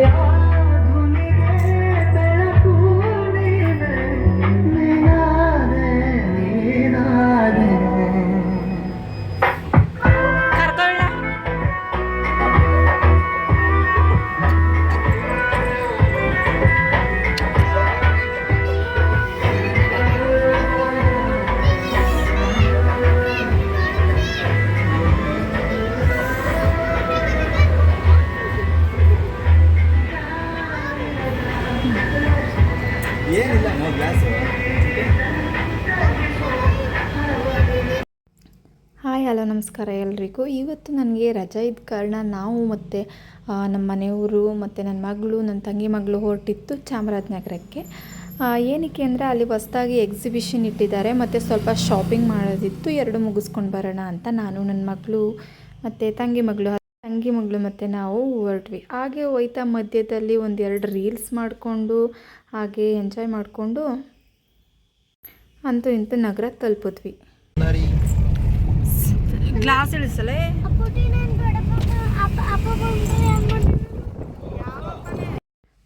yeah. ಏನಿಲ್ಲ hi, hello, ನಮಸ್ಕಾರ ಎಲ್ರಿಗೂ. ಇವತ್ತು ನನಗೆ ರಜೆ ಇದ್ದ ಕಾರಣ ನಾವು ಮತ್ತು ನಮ್ಮ ಮನೆಯವರು ಮತ್ತು ನನ್ನ ಮಗಳು ನನ್ನ ತಂಗಿ ಮಗಳು ಹೊರಟಿತ್ತು ಚಾಮರಾಜನಗರಕ್ಕೆ ಏನಕ್ಕೆ ಅಂದರೆ ಅಲ್ಲಿ ಹೊಸ್ದಾಗಿ ಎಕ್ಸಿಬಿಷನ್ ಇಟ್ಟಿದ್ದಾರೆ, ಮತ್ತು ಸ್ವಲ್ಪ ಶಾಪಿಂಗ್ ಮಾಡೋದಿತ್ತು, ಎರಡು ಮುಗಿಸ್ಕೊಂಡು ಬರೋಣ ಅಂತ ನಾನು ನನ್ನ ಮಗಳು, ಮತ್ತು ತಂಗಿ ಮಗಳು ತಂಗಿ ಮಗಳು ಮತ್ತು ನಾವು ಹೊರಟ್ವಿ. ಹಾಗೆ ಹೋಯ್ತಾ ಮಧ್ಯದಲ್ಲಿ ಒಂದೆರಡು ರೀಲ್ಸ್ ಮಾಡಿಕೊಂಡು ಹಾಗೆ ಎಂಜಾಯ್ ಮಾಡಿಕೊಂಡು ಅಂತೂ ಇಂತೂ ನಗರ ತಲುಪಿದ್ವಿ. ಗ್ಲಾಸ್ ಇಳಿಸಲೇ?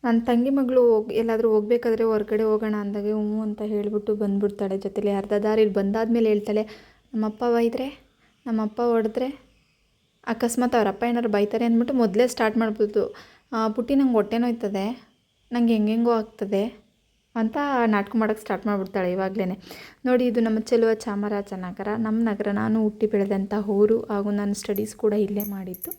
ನನ್ನ ತಂಗಿ ಮಗಳು ಹೋಗಿ ಎಲ್ಲಾದರೂ ಹೋಗ್ಬೇಕಾದ್ರೆ ಹೊರಗಡೆ ಹೋಗೋಣ ಅಂದಾಗೆ ಹ್ಞೂ ಅಂತ ಹೇಳಿಬಿಟ್ಟು ಬಂದ್ಬಿಡ್ತಾಳೆ ಜೊತೆಲಿ. ಅರ್ಧ ದಾರಿಲಿ ಬಂದಾದ್ಮೇಲೆ ಹೇಳ್ತಾಳೆ ನಮ್ಮಪ್ಪ ಬೈದರೆ ನಮ್ಮಪ್ಪ ಹೊಡೆದ್ರೆ ಅಕಸ್ಮಾತ್ ಅವ್ರ ಅಪ್ಪ ಏನಾರು ಬೈತಾರೆ ಅಂದ್ಬಿಟ್ಟು ಮೊದಲೇ ಸ್ಟಾರ್ಟ್ ಮಾಡ್ಬೋದು "ಆ, ಪುಟ್ಟಿ ನಂಗೆ ಹೊಟ್ಟೆ ನೋಯ್ತದೆ. ನಂಗೆ ಹೆಂಗೆಂಗೋ ಆಗ್ತದೆ ಅಂತ ನಾಟಕ ಮಾಡೋಕ್ಕೆ ಸ್ಟಾರ್ಟ್ ಮಾಡಿಬಿಡ್ತಾಳೆ ಇವಾಗಲೇ ನೋಡಿ, ಇದು ನಮ್ಮ ಚೆಲುವ ಚಾಮರಾಜನಗರ. ನಮ್ಮ ನಗರ, ನಾನು ಹುಟ್ಟಿ ಬೆಳೆದಂಥ ಊರು. ಹಾಗೂ ನಾನು ಸ್ಟಡೀಸ್ ಕೂಡ ಇಲ್ಲೇ ಮಾಡಿದ್ದು.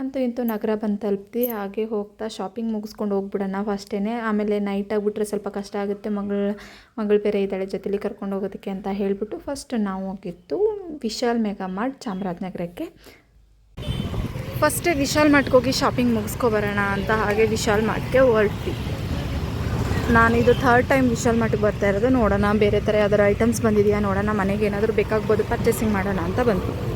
ಅಂತೂ ಇಂತೂ ನಗರ ಬಂದು ತಲುಪ್ತಿ, ಹಾಗೆ ಹೋಗ್ತಾ ಶಾಪಿಂಗ್ ಮುಗಿಸ್ಕೊಂಡು ಹೋಗ್ಬಿಡೋಣ ಫಸ್ಟೇ ಆಮೇಲೆ ನೈಟ್ ಆಗಿಬಿಟ್ರೆ ಸ್ವಲ್ಪ ಕಷ್ಟ ಆಗುತ್ತೆ. ಮಗಳ, ಮಗಳು ಬೇರೆ ಇದ್ದಾಳೆ ಜೊತೆಲಿ ಕರ್ಕೊಂಡು ಹೋಗೋದಕ್ಕೆ ಅಂತ ಹೇಳಿಬಿಟ್ಟು ಫಸ್ಟ್ ನಾವು ಹೋಗಿತ್ತು ವಿಶಾಲ್ ಮೆಗಾ ಮಾರ್ಟ್ ಚಾಮರಾಜನಗರಕ್ಕೆ. ಫಸ್ಟ್ ವಿಶಾಲ್ ಮಾರ್ಟ್ಗೆ ಹೋಗಿ ಶಾಪಿಂಗ್ ಮುಗಿಸ್ಕೊಬರೋಣ ಅಂತ ಹಾಗೆ ವಿಶಾಲ್ ಮಾರ್ಟ್ಗೆ ನಾನು ಇದು ಥರ್ಡ್ ಟೈಮ್ ವಿಶಾಲ್ ಮಾರ್ಟ್ಗೆ ಬರ್ತಾ ಇರೋದು. ನೋಡೋಣ, ಬೇರೆ ಥರ ಯಾವ್ದಾರು ಐಟಮ್ಸ್ ಬಂದಿದೆಯಾ ನೋಡೋಣ, ಮನೆಗೆ ಏನಾದರೂ ಬೇಕಾಗ್ಬೋದು ಪರ್ಚೇಸಿಂಗ್ ಮಾಡೋಣ ಅಂತ ಬಂದ್ವಿ.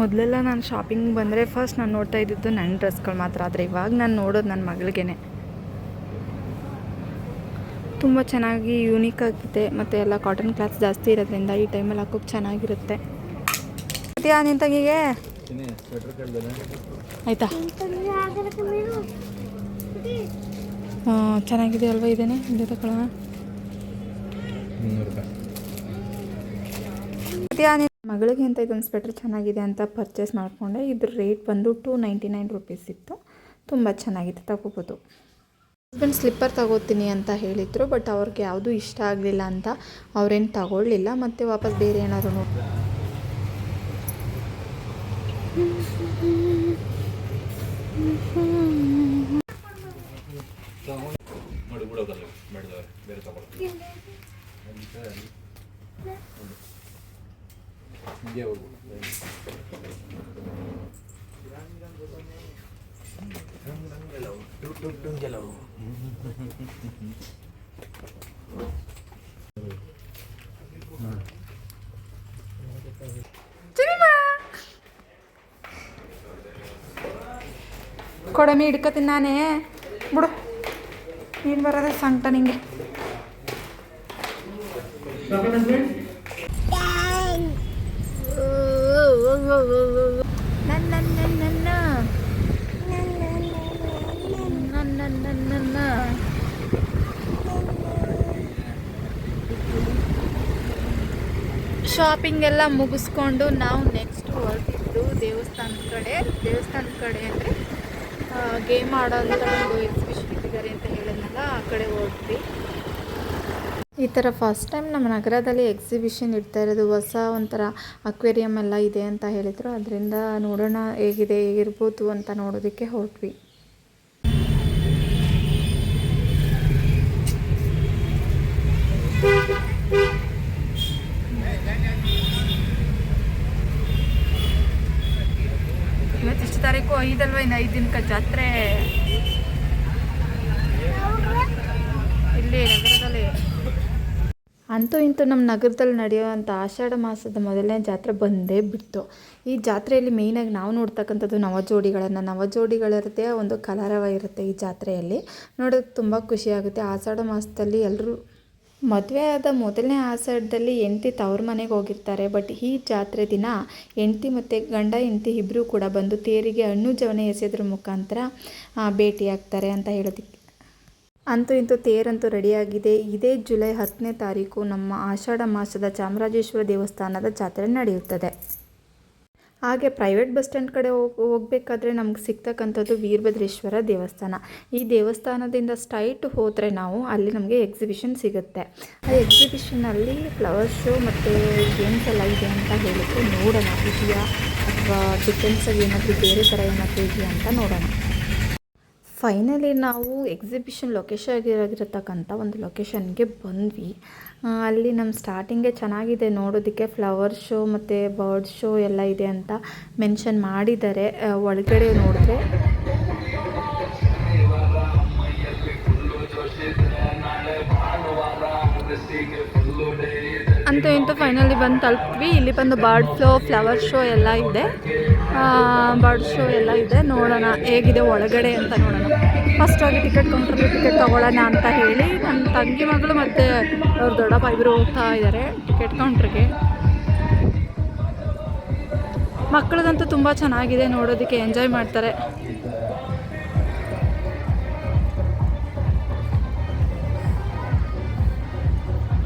ಮೊದಲೆಲ್ಲ ನಾನು ಶಾಪಿಂಗ್ ಬಂದರೆ ಫಸ್ಟ್ ನಾನು ನೋಡ್ತಾ ಇದ್ದಿದ್ದು ನನ್ನ ಡ್ರೆಸ್ಗಳು ಮಾತ್ರ. ಆದರೆ ಇವಾಗ ನಾನು ನೋಡೋದು ನನ್ನ ಮಗಳಿಗೇನೆ. ತುಂಬ ಚೆನ್ನಾಗಿ ಯೂನಿಕ್ ಆಗಿದೆ. ಮತ್ತು ಎಲ್ಲ ಕಾಟನ್ ಕ್ಲಾತ್ಸ್ ಜಾಸ್ತಿ ಇರೋದ್ರಿಂದ ಈ ಟೈಮಲ್ಲಿ ಹಾಕೋಕ್ಕೆ ಚೆನ್ನಾಗಿರುತ್ತೆ. ನಿನ್ನ ತಂಗಿಗೆ? ಆಯಿತಾ? ಹಾಂ, ಚೆನ್ನಾಗಿದೆ ಅಲ್ವಾ ಇದೇನೆ? ಇದೆ ತಗೊಳ್ಳೋಣ ಮಗಳಿಗೆ ಅಂತ ಇದೊಂದು ಸ್ವೆಟರ್ ಚೆನ್ನಾಗಿದೆ ಅಂತ ಪರ್ಚೇಸ್ ಮಾಡಿಕೊಂಡೆ. ಇದ್ರ ರೇಟ್ ಬಂದು ಟೂ ನೈಂಟಿ ನೈನ್ ರುಪೀಸ್ ಇತ್ತು. ತುಂಬ ಚೆನ್ನಾಗಿದೆ, ತಗೋಬೋದು. ಹಸ್ಬೆಂಡ್ ಸ್ಲಿಪ್ಪರ್ ತಗೋತೀನಿ ಅಂತ ಹೇಳಿದರು ಬಟ್ ಅವ್ರಿಗೆ ಯಾವುದೂ ಇಷ್ಟ ಆಗಲಿಲ್ಲ ಅಂತ ಅವ್ರೇನು ತಗೊಳ್ಳಿಲ್ಲ. ಮತ್ತು ವಾಪಸ್ ಬೇರೆ ಏನಾದರೂ ನೋಡಿ ಬೇರೆ ತಗೊಳ್ಳಿ ಹಿಂಗೆ ಹೋಗು ಕೊಡಮಿ ಹಿಡ್ಕತೀನಿ ನಾನೇ ಬಿಡು ನೀನು ಬರೋದೇ ಸಂಕಟ ನಿಂಗೆ ಶಾಪಿಂಗ್ ಎಲ್ಲ ಮುಗಿಸ್ಕೊಂಡು ನಾವು ನೆಕ್ಸ್ಟ್ ಹೊರಟಿದ್ದು ದೇವಸ್ಥಾನದ ಕಡೆ. ದೇವಸ್ಥಾನದ ಕಡೆ ಅಂದರೆ ಗೇಮ್ ಆಡೋದ್ರ ಒಂದು ಎಕ್ಸಿಬಿಷನ್ ಇಟ್ಟಿದ್ದಾರೆ ಅಂತ ಹೇಳಿದ್ನಲ್ಲ, ಆ ಕಡೆ ಹೋದ್ವಿ. ಈ ಥರ ಫಸ್ಟ್ ಟೈಮ್ ನಮ್ಮ ನಗರದಲ್ಲಿ ಎಕ್ಸಿಬಿಷನ್ ಇಡ್ತಾ ಇರೋದು ಹೊಸ ಒಂಥರ ಅಕ್ವೇರಿಯಂ ಎಲ್ಲ ಇದೆ ಅಂತ ಹೇಳಿದರು. ಅದರಿಂದ ನೋಡೋಣ ಹೇಗಿದೆ, ಹೇಗಿರ್ಬೋದು ಅಂತ ನೋಡೋದಕ್ಕೆ ಹೊರಟ್ವಿ ಇವತ್ತಿಷ್ಟು ತಾರೀಕು ಐದಲ್ವ? ಇನ್ನು ಐದು ದಿನಕ್ಕೆ ಜಾತ್ರೆ. ಇಲ್ಲಿ ನಗರದಲ್ಲಿ. ಅಂತೂ ಇಂತೂ ನಮ್ಮ ನಗರದಲ್ಲಿ ನಡೆಯುವಂಥ ಆಷಾಢ ಮಾಸದ ಮೊದಲನೇ ಜಾತ್ರೆ ಬಂದೇ ಬಿಡ್ತು. ಈ ಜಾತ್ರೆಯಲ್ಲಿ ಮೇಯ್ನಾಗಿ ನಾವು ನೋಡ್ತಕ್ಕಂಥದ್ದು ನವಜೋಡಿಗಳನ್ನು. ನವಜೋಡಿಗಳದ್ದೇ ಒಂದು ಕಲರವ ಇರುತ್ತೆ ಈ ಜಾತ್ರೆಯಲ್ಲಿ. ನೋಡೋಕ್ಕೆ ತುಂಬ ಖುಷಿಯಾಗುತ್ತೆ. ಆಷಾಢ ಮಾಸದಲ್ಲಿ ಎಲ್ಲರೂ ಮದುವೆ ಆದ ಮೊದಲನೇ ಆಷಾಢದಲ್ಲಿ ಹೆಂಡತಿ ತವ್ರ ಮನೆಗೆ ಹೋಗಿರ್ತಾರೆ. ಬಟ್ ಈ ಜಾತ್ರೆ ದಿನ ಹೆಂಡತಿ ಮತ್ತು ಗಂಡ ಹೆಂಡ್ತಿ ಇಬ್ಬರೂ ಕೂಡ ಬಂದು ತೇರಿಗೆ ಹಣ್ಣು ಜವನ ಎಸೆಯೋದ್ರ ಮುಖಾಂತರ ಭೇಟಿಯಾಗ್ತಾರೆ ಅಂತ ಹೇಳೋದಕ್ಕೆ ಅಂತೂ ಇಂತೂ ತೇರಂತೂ ರೆಡಿಯಾಗಿದೆ. ಇದೇ ಜುಲೈ ಹತ್ತನೇ ತಾರೀಕು ನಮ್ಮ ಆಷಾಢ ಮಾಸದ ಚಾಮರಾಜೇಶ್ವರ ದೇವಸ್ಥಾನದ ಜಾತ್ರೆ ನಡೆಯುತ್ತದೆ. ಹಾಗೆ ಪ್ರೈವೇಟ್ ಬಸ್ ಸ್ಟ್ಯಾಂಡ್ ಕಡೆ ಹೋಗಿ, ಹೋಗಬೇಕಾದ್ರೆ ನಮ್ಗೆ ಸಿಗ್ತಕ್ಕಂಥದ್ದು ವೀರಭದ್ರೇಶ್ವರ ದೇವಸ್ಥಾನ. ಈ ದೇವಸ್ಥಾನದಿಂದ ಸ್ಟ್ರೈಟ್ ಹೋದರೆ ನಾವು ಅಲ್ಲಿ ನಮಗೆ ಎಕ್ಸಿಬಿಷನ್ ಸಿಗುತ್ತೆ. ಆ ಎಕ್ಸಿಬಿಷನಲ್ಲಿ ಫ್ಲವರ್ ಶೋ ಮತ್ತು ಗೇಮ್ಸ್ ಎಲ್ಲ ಇದೆ ಅಂತ ಹೇಳಿದ್ರು ನೋಡೋಣ. ಇದೆಯಾ? ಅಥವಾ ಡಿಫೆನ್ಸಲ್ಲಿ ಏನಾದರೂ ಬೇರೆ ಥರ ಏನಾದರೂ ಇದೆಯಾ ಅಂತ ನೋಡೋಣ. ಫೈನಲಿ ನಾವು ಎಕ್ಸಿಬಿಷನ್ ಲೊಕೇಶನ್ ಆಗಿರತಕ್ಕಂಥ ಒಂದು ಲೊಕೇಶನ್ಗೆ ಬಂದ್ವಿ. ಅಲ್ಲಿ ನಮ್ಮ ಸ್ಟಾರ್ಟಿಂಗೇ ಚೆನ್ನಾಗಿದೆ ನೋಡೋದಕ್ಕೆ. ಫ್ಲವರ್ ಶೋ ಮತ್ತು ಬರ್ಡ್ ಶೋ ಎಲ್ಲ ಇದೆ ಅಂತ ಮೆನ್ಷನ್ ಮಾಡಿದ್ದಾರೆ. ಒಳಗಡೆ ನೋಡಿದ್ರೆ ಅಂತೂ ಇಂತೂ ಫೈನಲಿ ಬಂದು ತಲುಪ್ವಿ. ಇಲ್ಲಿ ಬಂದು ಬರ್ಡ್ ಫ್ಲೋ ಫ್ಲವರ್ ಶೋ ಎಲ್ಲ ಇದೆ. ಬರ್ಡ್ ಶೋ ಎಲ್ಲ ಇದೆ. ನೋಡೋಣ ಹೇಗಿದೆ, ಒಳಗಡೆ ಅಂತ ನೋಡೋಣ. ಫಸ್ಟ್ ಹೋಗಿ ಟಿಕೆಟ್ ಕೌಂಟ್ರಲ್ಲಿ ಟಿಕೆಟ್ ತೊಗೊಳ್ಳೋಣ ಅಂತ ಹೇಳಿ ನನ್ನ ತಂಗಿ ಮಗಳು ಮತ್ತು ಅವ್ರ ದೊಡ್ಡಪ್ಪ ಇಬ್ಬರು ಹೋಗ್ತಾ ಇದ್ದಾರೆ ಟಿಕೆಟ್ ಕೌಂಟ್ರಿಗೆ ಮಕ್ಕಳಿಗಂತೂ ತುಂಬ ಚೆನ್ನಾಗಿದೆ, ನೋಡೋದಕ್ಕೆ ಎಂಜಾಯ್ ಮಾಡ್ತಾರೆ.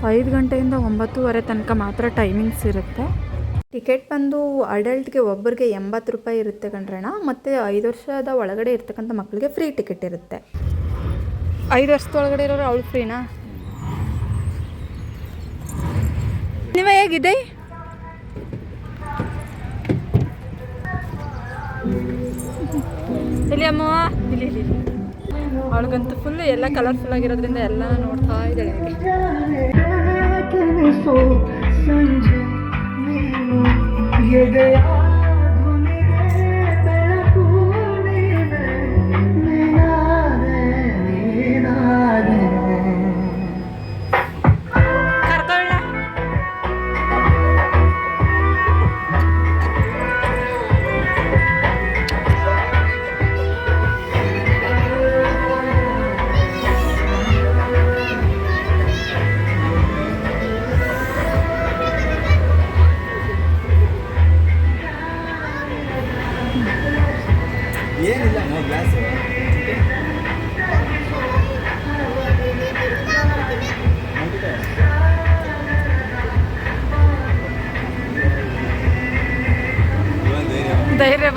ಐದು ಗಂಟೆಯಿಂದ ಒಂಬತ್ತುವರೆ ತನಕ ಮಾತ್ರ ಟೈಮಿಂಗ್ಸ್ ಇರುತ್ತೆ. ಟಿಕೆಟ್ ಬಂದು ಅಡಲ್ಟ್ಗೆ ಒಬ್ಬರಿಗೆ ಎಂಬತ್ತು ರೂಪಾಯಿ ಇರುತ್ತೆ ಕಣ್ರಣ ಮತ್ತು ಐದು ವರ್ಷದ ಒಳಗಡೆ ಇರ್ತಕ್ಕಂಥ ಮಕ್ಕಳಿಗೆ ಫ್ರೀ ಟಿಕೆಟ್ ಇರುತ್ತೆ. ಐದು ವರ್ಷದ ಒಳಗಡೆ ಇರೋರು ಅವಳು ಫ್ರೀನಾ ನೀವು ಹೇಗಿದೆ? ಇಲ್ಲಿ ಅಮ್ಮ. ಇಲ್ಲಿ. ಅವಳಿಗಂತೂ ಫುಲ್ ಎಲ್ಲ ಕಲರ್ಫುಲ್ ಆಗಿರೋದ್ರಿಂದ ಎಲ್ಲ ನೋಡ್ತಾ ಇದ್ದಾಳೆ. ಹಾಗೆ ಕನಸು ಸಂಜೆ ನೀನು ಎದೆಯ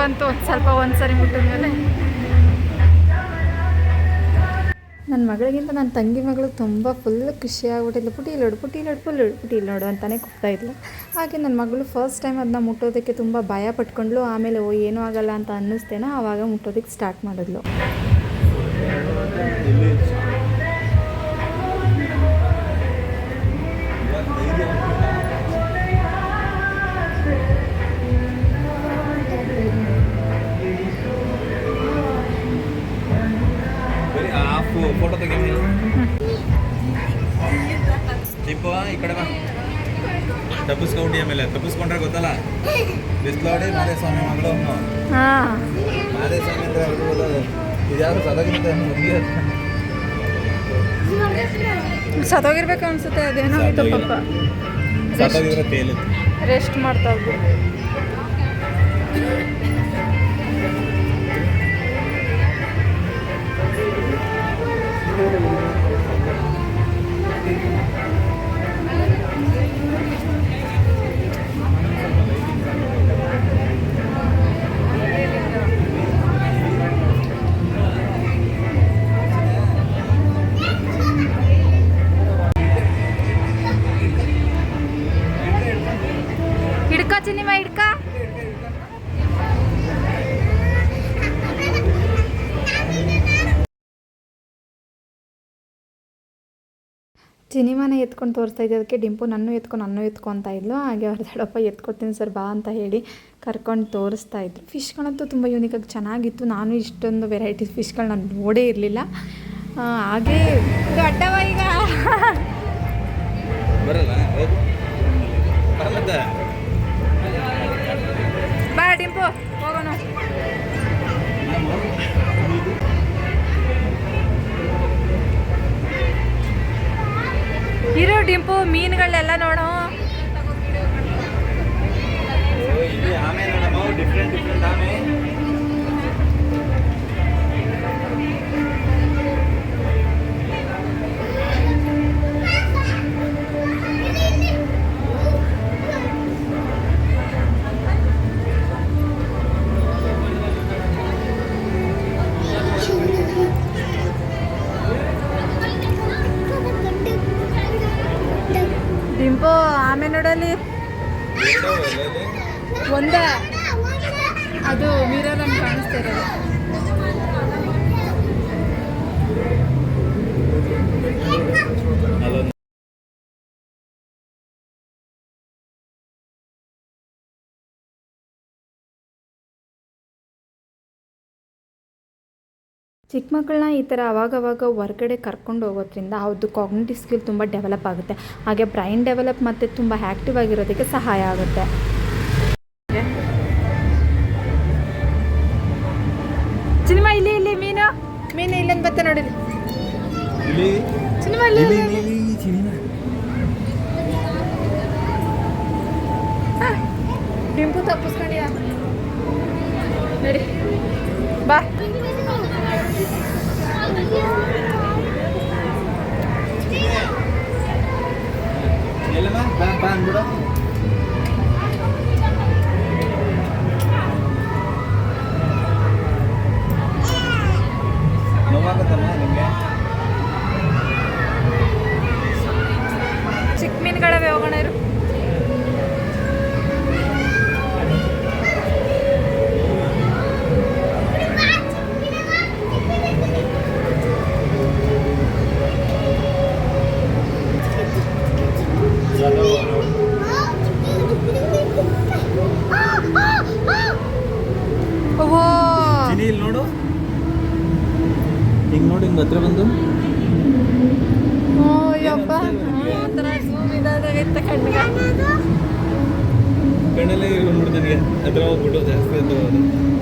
ಬಂತು, ಒಂದು ಸ್ವಲ್ಪ ಒಂದ್ಸರಿ ಮುಟ್ಟಿದ ಮೇಲೆ. ನನ್ನ ಮಗಳಿಗಿಂತ ನನ್ನ ತಂಗಿ ಮಗಳು ತುಂಬ ಫುಲ್ ಖುಷಿ ಆಗ್ಬಿಟ್ಟಿಲ್ಲ ಪುಟಿ ಇಲ್ಲೋಡು ಪುಟಿ ನೋಡು ಫುಲ್ ಪುಟಿ ನೋಡು ಅಂತಾನೆ ಕೂಗ್ತಾ ಇದ್ಲು. ಹಾಗೆ ನನ್ನ ಮಗಳು ಫಸ್ಟ್ ಟೈಮ್ ಅದನ್ನ ಮುಟ್ಟೋದಕ್ಕೆ ತುಂಬ ಭಯ ಪಟ್ಕೊಂಡ್ಲು ಆಮೇಲೆ, ಓ, ಏನೂ ಆಗಲ್ಲ ಅಂತ ಅನ್ನಿಸ್ತೇನೋ ಆವಾಗ ಮುಟ್ಟೋದಕ್ಕೆ ಸ್ಟಾರ್ಟ್ ಮಾಡಿದ್ಲು. ಕಡೆ ಬಾ ತಪ್ಪಿಸ್ಕೊಂಡಿ ಆಮೇಲೆ ತಪ್ಪಿಸ್ಕೊಂಡ್ರೆ ಗೊತ್ತಲ್ಲ? ಬಿಸ್ಲೋಡಿ ಮಾದೇ ಸ್ವಾಮಿ ಮಗಳು. ಹಾಂ. ಮಾದೇ ಸ್ವಾಮಿ ಅಂದ್ರೆ ಅವ್ರಿಗೂ ಇದ್ಯಾರು ಸದಗಿಂತ ಸದೋಗಿರ್ಬೇಕು ಸತ್ತೋಗಿರ್ಬೇಕು ಅನ್ಸುತ್ತೆ. ಅದೇನೋ ಆಯ್ತು ಪಾಪ. ರೆಸ್ಟ್ ಮಾಡ್ತಾ ಇದ್ವು. ಚಿನಿಮಾನ ಎತ್ಕೊಂಡು ತೋರಿಸ್ತಾ ಇದ್ದದಕ್ಕೆ ಡಿಂಪು ನನ್ನೂ ಎತ್ಕೊಂಡು ನನ್ನೂ ಎತ್ಕೊತಾ ಇದ್ಲು. ಹಾಗೆ ಅವ್ರ ದೊಡ್ಡಪ್ಪ ಎತ್ಕೊಡ್ತೀನಿ ಸರ್ ಬಾ ಅಂತ ಹೇಳಿ ಕರ್ಕೊಂಡು ತೋರಿಸ್ತಾ ಇದ್ರು. ಫಿಶ್ಗಳಂತೂ ತುಂಬ ಯೂನಿಕಾಗಿ ಚೆನ್ನಾಗಿತ್ತು. ನಾನು ಇಷ್ಟೊಂದು ವೆರೈಟಿಸ್ ಫಿಶ್ಗಳು ನಾನು ನೋಡೇ ಇರಲಿಲ್ಲ. ಹಾಗೆ ದೊಡ್ಡವ ಈಗ. ಬಾ ಡಿಂಪು. ಇರೋ ಡಿಂಪು ಮೀನುಗಳನ್ನೆಲ್ಲ ನೋಡು ಚಿಕ್ಕ ಮಕ್ಕಳನ್ನ ಈ ಥರ ಅವಾಗವಾಗ ಹೊರಗಡೆ ಕರ್ಕೊಂಡು ಹೋಗೋದ್ರಿಂದ ಅವ್ರದ್ದು ಕಾಗ್ನಿಟಿವ್ ಸ್ಕಿಲ್ ತುಂಬ ಡೆವಲಪ್ ಆಗುತ್ತೆ. ಹಾಗೆ ಬ್ರೈನ್ ಡೆವಲಪ್ ಮತ್ತು ತುಂಬ ಆ್ಯಕ್ಟಿವ್ ಆಗಿರೋದಕ್ಕೆ ಸಹಾಯ ಆಗುತ್ತೆ. ಮೀನು ಇಲ್ಲೊಂದು ಬತ್ತೆ ನೋಡಿ ಇಲ್ಲಿ ಸಿನಿಮಾ ಬಂದ್ಬಿಡು ನನಗೆ ಹತ್ರ ಹೋಗ್ಬಿಟ್ಟು ಜಾಸ್ತಿ ಅಂತ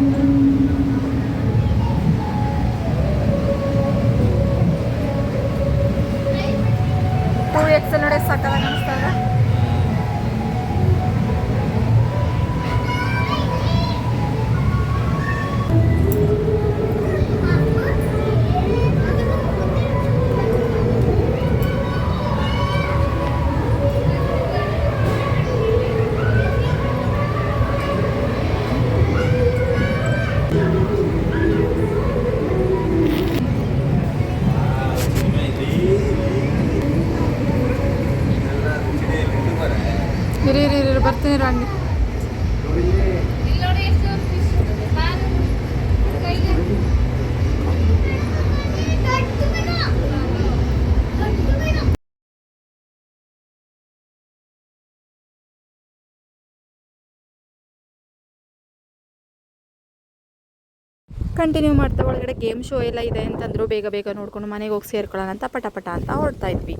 ಕಂಟಿನ್ಯೂ ಮಾಡ್ತಾ ಒಳಗಡೆ ಗೇಮ್ ಶೋ ಎಲ್ಲ ಇದೆ ಅಂತಂದ್ರು ಬೇಗ ಬೇಗ ನೋಡ್ಕೊಂಡು ಮನೆಗೆ ಹೋಗಿ ಸೇರ್ಕೊಳ್ಳೋಣ ಅಂತ ಪಟ ಪಟ ಅಂತ ಹೊರಡ್ತಾ ಇದ್ವಿ.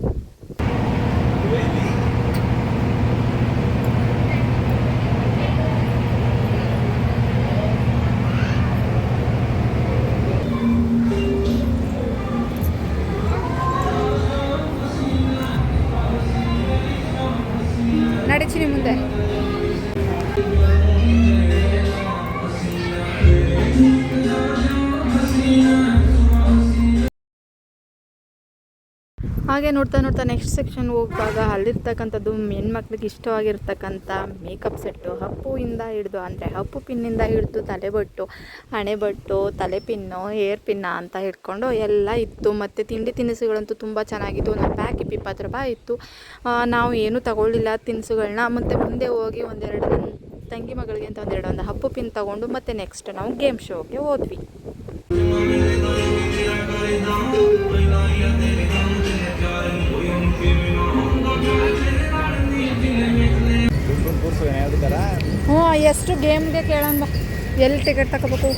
ಹಾಗೆ ನೋಡ್ತಾ ನೋಡ್ತಾ ನೆಕ್ಸ್ಟ್ ಸೆಕ್ಷನ್ ಹೋಗುವಾಗ ಅಲ್ಲಿರ್ತಕ್ಕಂಥದ್ದು ಹೆಣ್ಮಕ್ಳಿಗೆ ಇಷ್ಟವಾಗಿರ್ತಕ್ಕಂಥ ಮೇಕಪ್ ಸೆಟ್ಟು ಹಪ್ಪುವಿಂದ ಹಿಡಿದು, ಅಂದರೆ ಹಪ್ಪು ಪಿನ್ನಿಂದ ಹಿಡಿದು ತಲೆಬಟ್ಟು ಹಣೆಬಟ್ಟು ತಲೆ ಪಿನ್ನು ಹೇರ್ ಪಿನ್ನ ಅಂತ ಹಿಡ್ಕೊಂಡು ಎಲ್ಲ ಇತ್ತು. ಮತ್ತು ತಿಂಡಿ ತಿನಿಸುಗಳಂತೂ ತುಂಬ ಚೆನ್ನಾಗಿತ್ತು. ಒಂದು ಪ್ಯಾಕ್ ಇಪ್ಪತ್ತು ರೂಪಾಯಿ ಇತ್ತು. ನಾವು ಏನೂ ತಗೊಳ್ಳಿಲ್ಲ ತಿನಿಸುಗಳನ್ನ ಮತ್ತು ಮುಂದೆ ಹೋಗಿ ಒಂದೆರಡು ತಂಗಿ ಮಗಳಿಗೆ ಅಂತ ಒಂದೆರಡು ಒಂದು ಹಪ್ಪು ಪಿನ್ ತಗೊಂಡು ಮತ್ತು ನೆಕ್ಸ್ಟ್ ನಾವು ಗೇಮ್ ಶೋಗೆ ಹೋದ್ವಿ. ಹ್ಞೂ, ಎಷ್ಟು ಗೇಮ್ಗೆ ಕೇಳಂಬ ಎಲ್ಲಿ ಟಿಕೆಟ್ ತಗೋಬೇಕು?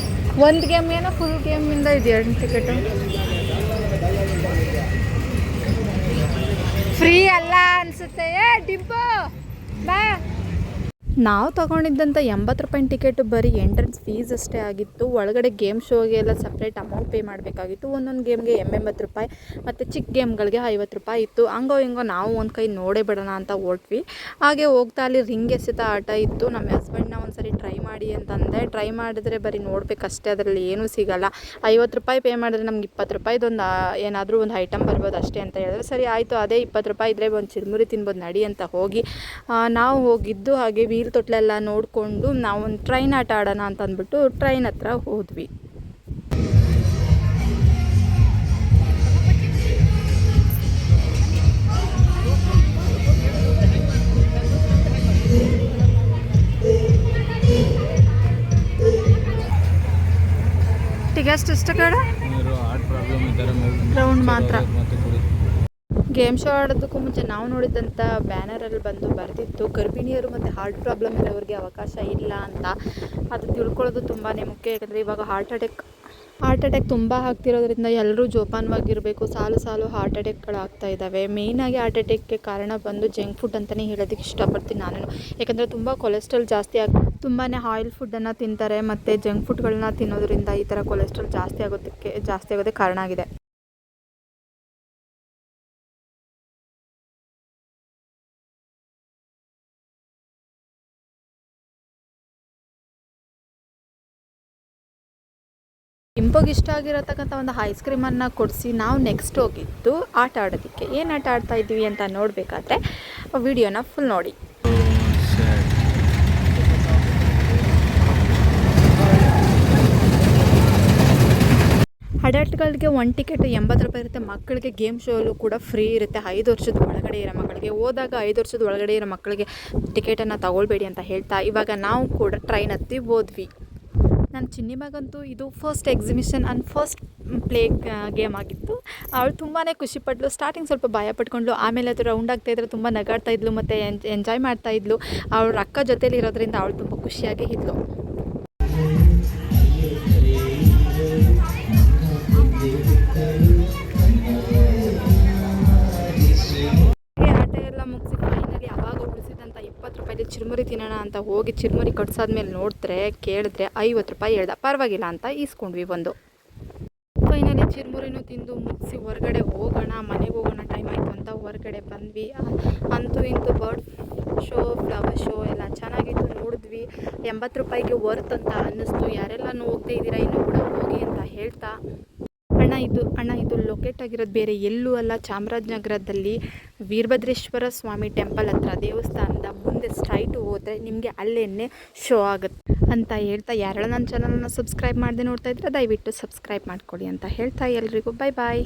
ಒಂದು ಗೇಮ್ ಏನೋ ಫುಲ್ ಗೇಮಿಂದ ಇದೆ ಎರಡು ಟಿಕೆಟು ಫ್ರೀ ಅಲ್ಲ ಅನ್ಸುತ್ತೆ. ಏ, ಡಿಂಪು, ಬಾ. ನಾವು ತಗೊಂಡಿದ್ದಂಥ ಎಂಬತ್ತು ರೂಪಾಯಿ ಟಿಕೆಟ್ ಬರೀ ಎಂಟ್ರೆನ್ಸ್ ಫೀಸ್ ಅಷ್ಟೇ ಆಗಿತ್ತು. ಒಳಗಡೆ ಗೇಮ್ ಶೋಗೆ ಎಲ್ಲ ಸಪ್ರೇಟ್ ಅಮೌಂಟ್ ಪೇ ಮಾಡಬೇಕಾಗಿತ್ತು. ಒಂದೊಂದು ಗೇಮ್ಗೆ ಎಂಬತ್ತು ರೂಪಾಯಿ, ಮತ್ತು ಚಿಕ್ಕ ಗೇಮ್ಗಳಿಗೆ ಐವತ್ತು ರೂಪಾಯಿ ಇತ್ತು. ಹಂಗೋ ಹಿಂಗೋ ನಾವು ಒಂದು ಕೈ ನೋಡೇ ಬಿಡೋಣ ಅಂತ ಹೊರಟ್ವಿ. ಹಾಗೆ ಹೋಗ್ತಾ ಅಲ್ಲಿ ರಿಂಗ್ ಎಸೆತ ಆಟ ಇತ್ತು. ನಮ್ಮ ಹಸ್ಬೆಂಡ್ನ ಒಂದು ಸರಿ ಟ್ರೈ ಮಾಡಿ ಅಂತಂದೆ. ಟ್ರೈ ಮಾಡಿದ್ರೆ ಬರೀ ನೋಡಬೇಕಷ್ಟೇ, ಅದರಲ್ಲಿ ಏನೂ ಸಿಗಲ್ಲ. ಐವತ್ತು ರೂಪಾಯಿ ಪೇ ಮಾಡಿದ್ರೆ ನಮ್ಗೆ ಇಪ್ಪತ್ತು ರೂಪಾಯಿದೊಂದು ಏನಾದರೂ ಒಂದು ಐಟಮ್ ಬರ್ಬೋದು ಅಷ್ಟೇ ಅಂತ ಹೇಳಿದ್ರೆ. ಸರಿ, ಆಯಿತು, ಅದೇ ಇಪ್ಪತ್ತು ರೂಪಾಯಿ ಇದ್ದರೆ ಒಂದು ಚಿರುಮುರಿ ತಿನ್ಬೋದು, ನಡಿ ಅಂತ ಹೋಗಿ ನಾವು ಹೋಗಿದ್ದು ಹಾಗೆ ವೀಲ್ ತೊಟ್ಲೆಲ್ಲ ನೋಡಿಕೊಂಡು ನಾವು ಒಂದು ಟ್ರೈನ್ ಆಟ ಆಡೋಣ ಅಂತ ಅಂದ್ಬಿಟ್ಟು ಟ್ರೈನ್ ಹತ್ರ ಹೋದ್ವಿ. ಎಷ್ಟು ಎಷ್ಟು ಕಡೆ ಗ್ರೌಂಡ್ ಮಾತ್ರ. ಗೇಮ್ ಶೋ ಆಡೋದಕ್ಕೂ ಮುಂಚೆ ನಾವು ನೋಡಿದಂಥ ಬ್ಯಾನರಲ್ಲಿ ಬಂದು ಬರೆದಿತ್ತು, ಗರ್ಭಿಣಿಯರು ಮತ್ತು ಹಾರ್ಟ್ ಪ್ರಾಬ್ಲಮ್ ಇರೋರಿಗೆ ಅವಕಾಶ ಇಲ್ಲ ಅಂತ. ಅದು ತಿಳ್ಕೊಳ್ಳೋದು ತುಂಬಾ ಮುಖ್ಯ, ಯಾಕಂದರೆ ಇವಾಗ ಹಾರ್ಟ್ ಅಟ್ಯಾಕ್ ಹಾರ್ಟ್ ಅಟ್ಯಾಕ್ ತುಂಬ ಆಗ್ತಿರೋದ್ರಿಂದ ಎಲ್ಲರೂ ಜೋಪಾನವಾಗಿರಬೇಕು, ಸಾಲು ಸಾಲು ಹಾರ್ಟ್ ಅಟ್ಯಾಕ್ಗಳು ಆಗ್ತಾ ಇದ್ದಾವೆ ಮೇಯ್ನಾಗಿ ಹಾರ್ಟ್ ಅಟ್ಯಾಕ್ಗೆ ಕಾರಣ ಬಂದು ಜಂಕ್ ಫುಡ್ ಅಂತಲೇ ಹೇಳೋದಕ್ಕೆ ಇಷ್ಟಪಡ್ತೀನಿ ನಾನು ಯಾಕಂದರೆ ತುಂಬ ಕೊಲೆಸ್ಟ್ರಾಲ್ ಜಾಸ್ತಿ ಆಗಿ ತುಂಬಾ ಆಯಿಲ್ ಫುಡ್ಡನ್ನು ತಿಂತಾರೆ, ಮತ್ತು ಜಂಕ್ ಫುಡ್ಗಳನ್ನ ತಿನ್ನೋದ್ರಿಂದ ಈ ಥರ ಕೊಲೆಸ್ಟ್ರಾಲ್ ಜಾಸ್ತಿ ಆಗೋದಕ್ಕೆ ಜಾಸ್ತಿ ಆಗೋದಕ್ಕೆ ಕಾರಣ ಆಗಿದೆ. ಇಂಪೋಗಿ ಇಷ್ಟ ಆಗಿರತಕ್ಕಂಥ ಒಂದು ಐಸ್ ಕ್ರೀಮನ್ನು ಕೊಡಿಸಿ ನಾವು ನೆಕ್ಸ್ಟ್ ಹೋಗಿದ್ದು ಆಟ ಆಡೋದಕ್ಕೆ. ಏನು ಆಟ ಆಡ್ತಾ ಇದ್ದೀವಿ ಅಂತ ನೋಡಬೇಕಾದ್ರೆ ವಿಡಿಯೋನ ಫುಲ್ ನೋಡಿ. ಅಡಲ್ಟ್ಗಳಿಗೆ ಒನ್ ಟಿಕೆಟ್ ಎಂಬತ್ತು ರೂಪಾಯಿ ಇರುತ್ತೆ ಮಕ್ಕಳಿಗೆ ಗೇಮ್ ಶೋಲು ಕೂಡ ಫ್ರೀ ಇರುತ್ತೆ. ಐದು ವರ್ಷದ ಒಳಗಡೆ ಇರೋ ಮಕ್ಕಳಿಗೆ ಹೋದಾಗ ಐದು ವರ್ಷದ ಒಳಗಡೆ ಇರೋ ಮಕ್ಕಳಿಗೆ ಟಿಕೆಟನ್ನು ತಗೊಳ್ಬೇಡಿ ಅಂತ ಹೇಳ್ತಾ ಇವಾಗ ನಾವು ಕೂಡ ಟ್ರೈನ್ ಹತ್ತಿ ಹೋದ್ವಿ. ನನ್ನ ಚಿನ್ನಿ ಇದು first exhibition and first play game ಆಗಿತ್ತು. ಅವಳು ತುಂಬಾ ಖುಷಿಪಟ್ಲು. ಸ್ಟಾರ್ಟಿಂಗ್ ಸ್ವಲ್ಪ ಭಯ ಪಟ್ಕೊಂಡ್ಳು. ಆಮೇಲೆ ಅದು ರೌಂಡ್ ಆಗ್ತಾಯಿದ್ರೆ ತುಂಬ ನಗಾಡ್ತಾ ಇದ್ಲು ಮತ್ತು ಎಂಜಾಯ್ ಮಾಡ್ತಾ ಇದ್ಲು. ಅವಳ ಅಕ್ಕ ಜೊತೇಲಿ ಇರೋದ್ರಿಂದ ಅವಳು ತುಂಬ ಖುಷಿಯಾಗಿ ಇದ್ಲು. ಅಂತ ಹೋಗಿ ಚಿರುಮುರಿ ಕಟ್ಸಾದ್ಮೇಲೆ ನೋಡಿದ್ರೆ, ಕೇಳಿದ್ರೆ ಐವತ್ತು ರೂಪಾಯಿ ಹೇಳ್ದ. ಪರವಾಗಿಲ್ಲ ಅಂತ ಈಸ್ಕೊಂಡ್ವಿ ಒಂದು ಫೈನಲಿ ಚಿರುಮುರಿನೂ ತಿಂದು ಮುಗಿಸಿ ಹೊರಗಡೆ ಹೋಗೋಣ, ಮನೆಗೆ ಹೋಗೋಣ ಟೈಮ್ ಆಯಿತು ಅಂತ ಹೊರಗಡೆ ಬಂದ್ವಿ. ಅಂತೂ ಇಂತೂ ಬರ್ಡ್ ಶೋ ಫ್ಲವರ್ ಶೋ ಎಲ್ಲ ಚೆನ್ನಾಗಿತ್ತು, ನೋಡಿದ್ವಿ. ಎಂಬತ್ತು ರೂಪಾಯಿಗೆ ವರ್ತ್ ಅಂತ ಅನ್ನಿಸ್ತು. ಯಾರೆಲ್ಲನೂ ಹೋಗ್ತಾ ಇದ್ದೀರಾ, ಇನ್ನೂ ಕೂಡ ಹೋಗಿ ಅಂತ ಹೇಳ್ತಾ. ಅಣ್ಣ, ಇದು ಅಣ್ಣ, ಇದು ಲೊಕೇಟ್ ಆಗಿರೋದು ಬೇರೆ ಎಲ್ಲೂ ಅಲ್ಲ. ಚಾಮರಾಜನಗರದಲ್ಲಿ ವೀರಭದ್ರೇಶ್ವರ ಸ್ವಾಮಿ ಟೆಂಪಲ್ ಹತ್ರ ದೇವಸ್ಥಾನದ ಮುಂದೆ ಸ್ಟ್ರೈಟು ಹೋದರೆ ನಿಮಗೆ ಅಲ್ಲೇನೆ ಶೋ ಆಗುತ್ತೆ. ಅಂತ ಹೇಳ್ತಾ ಯಾರೆಲ್ಲ ನನ್ನ ಚಾನಲನ್ನು ಸಬ್ಸ್ಕ್ರೈಬ್ ಮಾಡದೆ ನೋಡ್ತಾ ಇದ್ರೆ ದಯವಿಟ್ಟು ಸಬ್ಸ್ಕ್ರೈಬ್ ಮಾಡ್ಕೊಳ್ಳಿ ಅಂತ ಹೇಳ್ತಾ ಎಲ್ರಿಗೂ. ಬಾಯ್ ಬಾಯ್